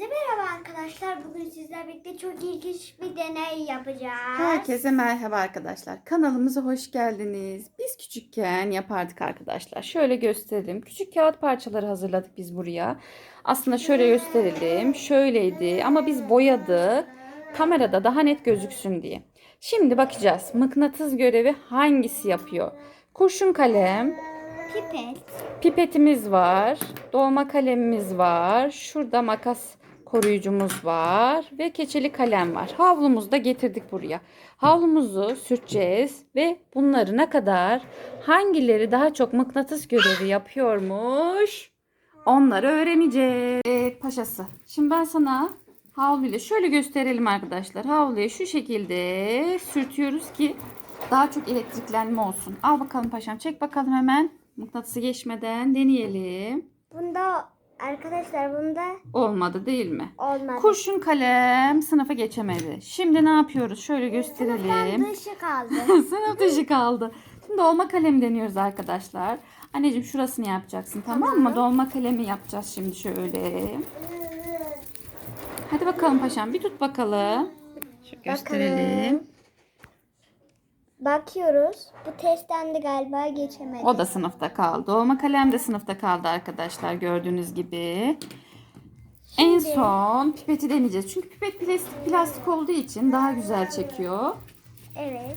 Hepinize merhaba arkadaşlar. Bugün sizlerle birlikte çok ilginç bir deney yapacağız. Herkese merhaba arkadaşlar. Kanalımıza hoş geldiniz. Biz küçükken yapardık arkadaşlar. Şöyle gösterelim. Küçük kağıt parçaları hazırladık biz buraya. Aslında şöyle gösterelim. Şöyleydi ama biz boyadık. Kamerada daha net gözüksün diye. Şimdi bakacağız. Mıknatıs görevi hangisi yapıyor? Kurşun kalem, Pipet. Pipetimiz var. Dolma kalemimiz var. Şurada makas koruyucumuz var. Ve keçeli kalem var. Havlumuzu da getirdik buraya. Havlumuzu sürteceğiz. Ve bunları ne kadar hangileri daha çok mıknatıs görevi yapıyormuş onları öğreneceğiz. Evet paşası. Şimdi ben sana havluyla şöyle gösterelim arkadaşlar. Havluyu şu şekilde sürtüyoruz ki daha çok elektriklenme olsun. Al bakalım paşam. Çek bakalım hemen. Mıknatısı geçmeden deneyelim. Bunda arkadaşlar bunda Olmadı değil mi? olmadı. Kurşun kalem sınıfa geçemedi. Şimdi ne yapıyoruz? Şöyle gösterelim. dışı kaldı. Sınıf dışı kaldı. Şimdi dolma kalem deniyoruz arkadaşlar. Anneciğim şurasını yapacaksın tamam mı? Dolma kalemi yapacağız şimdi şöyle. Hadi bakalım paşam bir tut bakalım. Şu gösterelim. Bakıyoruz. Bu testten de galiba geçemedi. O da sınıfta kaldı. Dolma kalem de sınıfta kaldı arkadaşlar gördüğünüz gibi. En Şimdi- son pipeti deneyeceğiz. Çünkü pipet plastik, plastik olduğu için daha güzel çekiyor. Evet.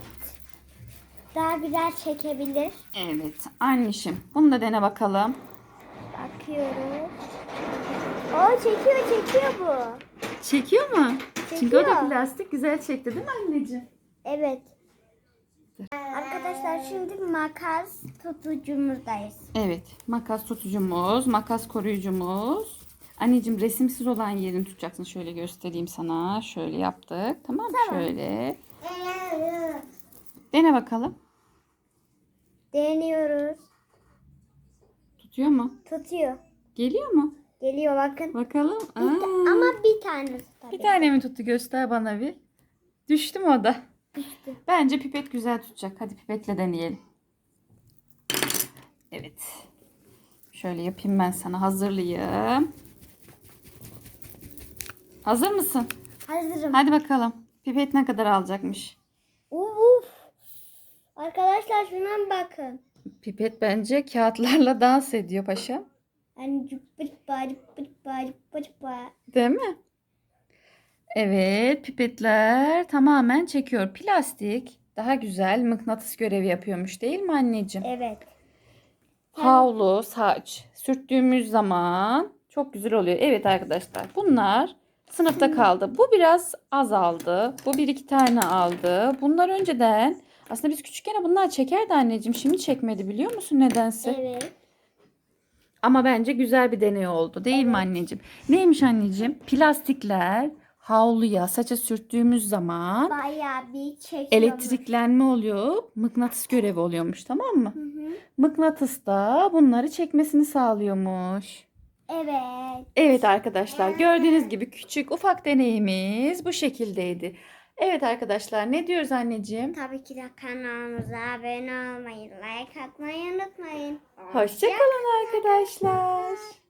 Daha güzel çekebilir. Evet annişim bunu da dene bakalım. Bakıyoruz. O çekiyor çekiyor bu. Çekiyor mu? Çünkü o da Çekiyor. plastik güzel çekti değil mi anneciğim? Evet. Arkadaşlar şimdi makas tutucumuzdayız. Evet makas tutucumuz, makas koruyucumuz. Anneciğim resimsiz olan yerini tutacaksın. Şöyle göstereyim sana. Şöyle yaptık. Tamam mı? Şöyle. Dene bakalım. Deniyoruz. Tutuyor mu? Tutuyor. Geliyor mu? Geliyor bakın. Bakalım. Aa, ama bir tanesi tabii. bir tane mi tuttu? Göster bana bir. Düştü mü o da? Düştü. Bence pipet güzel tutacak. Hadi pipetle deneyelim. Evet. Şöyle yapayım ben sana. Hazırlayayım. Hazır mısın? Hazırım. Hadi bakalım. Pipet ne kadar alacakmış? Uf. Arkadaşlar şuna bakın. Pipet bence kağıtlarla dans ediyor paşa. Hani cıppıt bari bari. Değil mi? Evet, pipetler tamamen çekiyor. Plastik daha güzel mıknatıs görevi yapıyormuş değil mi anneciğim? Evet. Havlu, saç sürttüğümüz zaman çok güzel oluyor. Evet arkadaşlar bunlar sınıfta kaldı. Bu biraz azaldı. Bu bir iki tane aldı. Bunlar önceden aslında biz küçükken bunlar çekerdi anneciğim. Şimdi çekmedi biliyor musun nedense? Evet. Ama bence güzel bir deney oldu değil mi anneciğim? Neymiş anneciğim? Plastikler havluya, saça sürttüğümüz zaman Bayağı bir çekiyor. elektriklenme oluyor. Mıknatıs görevi oluyormuş tamam mı? Hı hı. Mıknatıs da bunları çekmesini sağlıyormuş. Evet. Evet arkadaşlar gördüğünüz gibi küçük ufak deneyimiz bu şekildeydi. Evet arkadaşlar ne diyoruz anneciğim? Tabii ki de kanalımıza abone olmayı, like atmayı unutmayın. Hoşçakalın arkadaşlar.